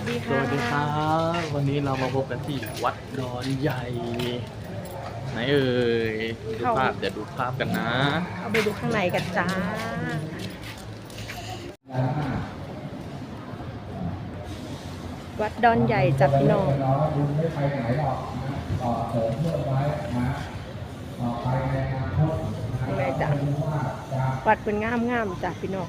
วัสดีสค่ะวัสดีครับ วันนี้เรามาพบกันที่วัดดอนใหญ่ ไหนเอ่ยดูภาพเดี๋ยวดูภาพกันนะเอาไปดูข้างในกันจ้า วัดดอนใหญ่จับพี่น้องข้างในจ้ะวัดเป็นงามงามๆจ้ะพี่น้อง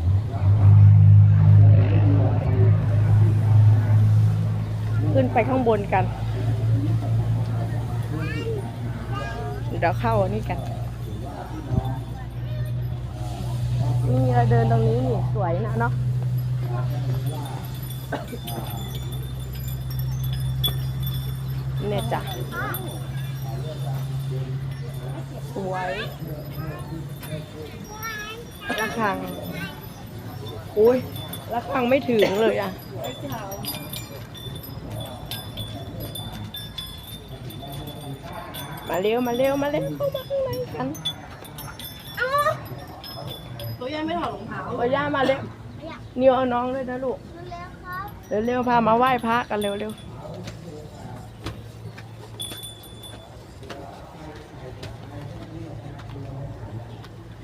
ขึ้นไปข้างบนกัน เดี๋ยวเข้าอันนี้กัน นี่เราเดินตรงนี้นี่สวยนะเนาะเนี่ยจ้ะสวยระฆังอุ้ยระฆังไม่ถึงเลยอะ มาเร็วมาเร็วมาเร็วเข้ามาข้างในกันตัวยังไม่ถอดรองเท้าโอ้ย่ามาเร็วนิวเอาน้องเลยนะลูกแล้วครับเร็วๆพามาไหว้พระกันเร็ว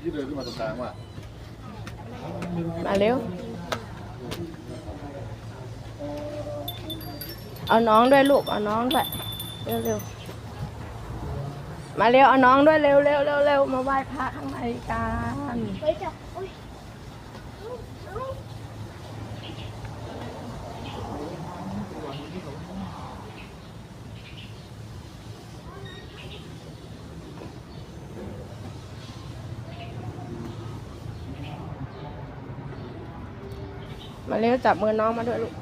ที่เดินขึ้นมาตรงกลางว่ะๆมาเร็ว เอาน้องด้วยลูก เอาน้องด้วย เร็วๆ มาเร็วเอาน้องด้วยเร็วๆเร็วเร็วมาไหว้พระข้างในกันไปจับอุ้ยมาเร็วจับมือน้องมาด้วยลูก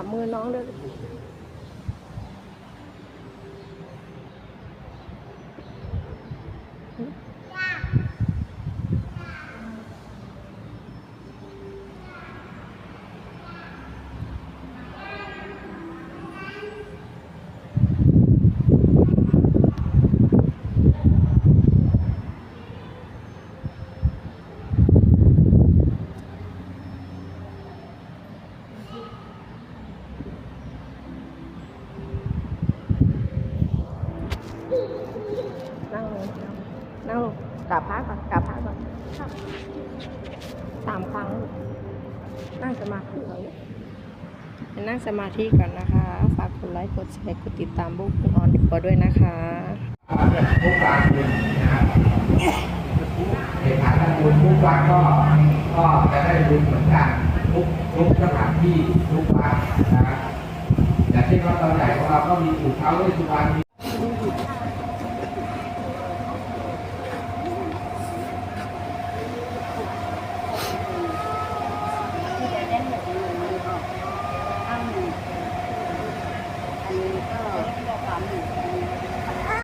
จับมือน้องด้วยอืมนั่งลงนั่งลง กราบพระก่อนกราบพระก่อนสามครั้ง นั่งสมาธิก่อนลูกให้นั่งสมาธิก่อนนะคะ ฝากกดไลค์กดแชร์กดติดตามบุ๊กออนตัวด้วยนะคะทุกการบุญนะครับในฐานะบุญทุกวัดก็ก็จะได้บุญเหมือนกันทุกทุกสถานที่ทุกวัดนะครับอย่างเช่นวัดตอนใหญ่ของเราก็มีปู่เท้าเวสสุวรรณมี